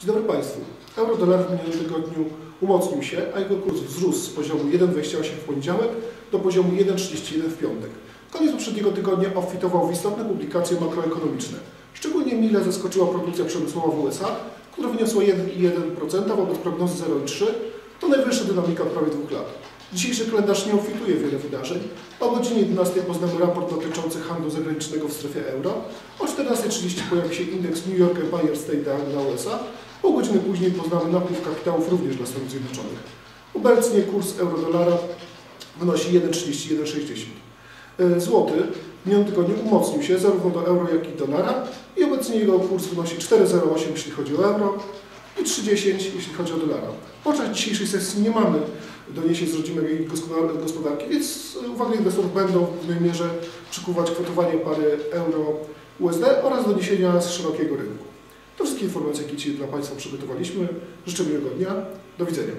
Dzień dobry Państwu. Euro-dolar w minionym tygodniu umocnił się, a jego kurs wzrósł z poziomu 1,28 w poniedziałek do poziomu 1,31 w piątek. Koniec poprzedniego tygodnia obfitował w istotne publikacje makroekonomiczne. Szczególnie mile zaskoczyła produkcja przemysłowa w USA, która wyniosła 1,1% wobec prognozy 0,3%. To najwyższa dynamika prawie dwóch lat. Dzisiejszy kalendarz nie obfituje wiele wydarzeń. O godzinie 11 poznamy raport dotyczący handlu zagranicznego w strefie euro. O 14.30 pojawi się indeks New York Empire State dla USA. Pół godziny później poznamy napływ kapitałów również dla Stanów Zjednoczonych. Obecnie kurs euro-dolara wynosi 1,3160. E, Złoty w minionym tygodniu umocnił się zarówno do euro, jak i dolara i obecnie jego kurs wynosi 4,08 jeśli chodzi o euro i 3,10 jeśli chodzi o dolara. Podczas dzisiejszej sesji nie mamy doniesień z rodzimej gospodar- gospodarki, więc uwagi inwestorów będą w głównej mierze przykuwać kwotowanie pary euro-USD oraz doniesienia z szerokiego rynku. To wszystkie informacje, jakie dzisiaj dla Państwa przygotowaliśmy. Życzę miłego dnia. Do widzenia.